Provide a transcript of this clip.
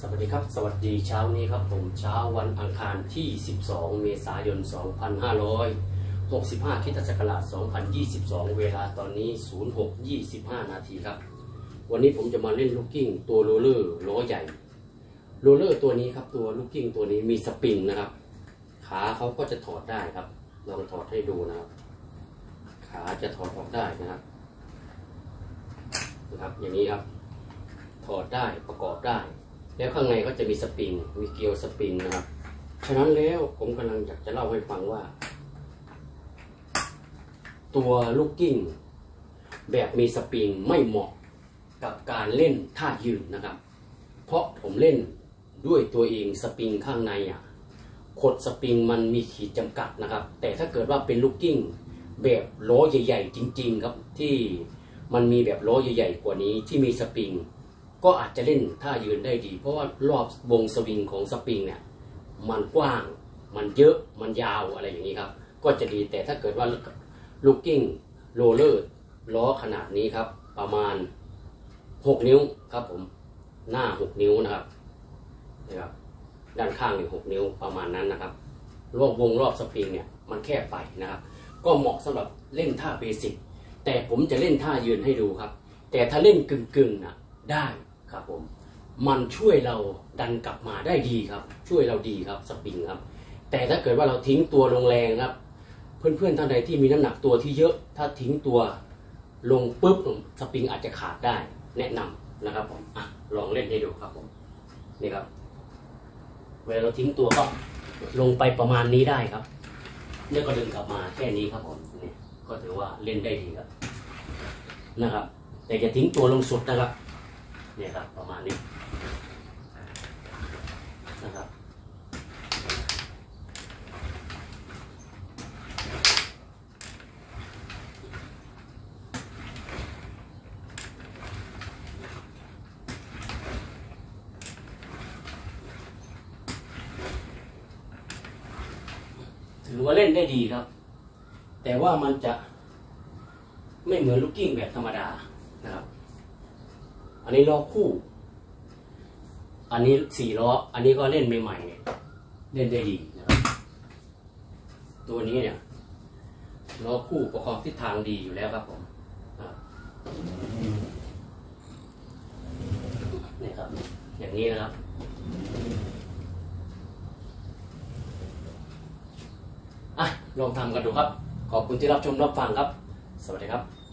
สวัสดีครับ สวัสดีเช้านี้ครับผมเช้าวันอังคารที่ 12 เมษายน 2565คริสตศักราช2022 เวลาตอนนี้ 06.25 นาทีครับ วันนี้ผมจะมาเล่นลูกกิ้งตัวโรลเลอร์ล้อใหญ่โรลเลอร์ตัวนี้ครับตัวลูกกิ้งตัวนี้มีสปริงนะครับ ขาเขาก็จะถอดได้ครับ ลองถอดให้ดูนะครับ ขาจะถอดออกได้นะครับนะครับ อย่างนี้ครับ ถอดได้ประกอบได้ แล้วข้างในก็จะมีสปริง มีเกลียวสปริงนะครับ ฉะนั้นแล้วผมกำลังอยากจะเล่าให้ฟังว่า ตัวลูกกิ้ง แบบมีสปริงไม่เหมาะกับการเล่นท่ายืนนะครับ เพราะผมเล่นด้วยตัวเองสปริงข้างในอะขดสปริงมันมีขีดจำกัดนะครับ แต่ถ้าเกิดว่าเป็นลูกกิ้งแบบล้อใหญ่ ๆ จริง ๆ ครับที่มันมีแบบล้อใหญ่ ๆ กว่านี้ที่มีสปริง ก็อาจจะเล่นท่ายืนได้ดี เพราะว่ารอบวงสวิงของสปริงเนี่ยมันกว้าง มันเยอะมันยาวอะไรอย่างนี้ครับ ก็จะดีแต่ถ้าเกิดว่าลูกกิ้งโรลเลอร์ล้อขนาดนี้ครับ ประมาณ 6 นิ้วครับผมหน้า 6 นิ้วนะครับนะครับ ด้านข้างเนี่ยหนิ้วประมาณนั้นนะครับรอบวงรอบสปริงเนี่ยมันแคบไปนะครับ ก็เหมาะสำหรับเล่นท่าเบสิกแต่ผมจะเล่นท่ายืนให้ดูครับ แต่ถ้าเล่นกึ่งๆนะได้ ครับผมมันช่วยเราดันกลับมาได้ดีครับ ช่วยเราดีครับสปริงครับ แต่ถ้าเกิดว่าเราทิ้งตัวลงแรงครับ เพื่อนๆท่านใดที่มีน้ำหนักตัวที่เยอะ ถ้าทิ้งตัวลงปุ๊บสปริงอาจจะขาดได้ แนะนำนะครับผมอะลองเล่นให้ดูครับผมนี่ครับ เวลาเราทิ้งตัวก็ลงไปประมาณนี้ได้ครับแล้วก็ดึงกลับมาแค่นี้ครับผมนี่ก็ถือว่าเล่นได้ดีครับนะครับ แต่จะทิ้งตัวลงสุดนะครับ เนี่ยครับประมาณนี้นะครับถือว่าเล่นได้ดีครับ แต่ว่ามันจะไม่เหมือนลูกกิ้งแบบธรรมดานะครับ อันนี้ล้อคู่ อันนี้สี่ล้อ อันนี้ก็เล่นใหม่ๆเนี่ยเล่นได้ดีนะครับตัวนี้เนี่ยล้อคู่ประกอบทิศทางดีอยู่แล้วครับผมนี่ครับ อย่างนี้นะครับอะลองทำกันดูครับ ขอบคุณที่รับชมรับฟังครับ สวัสดีครับ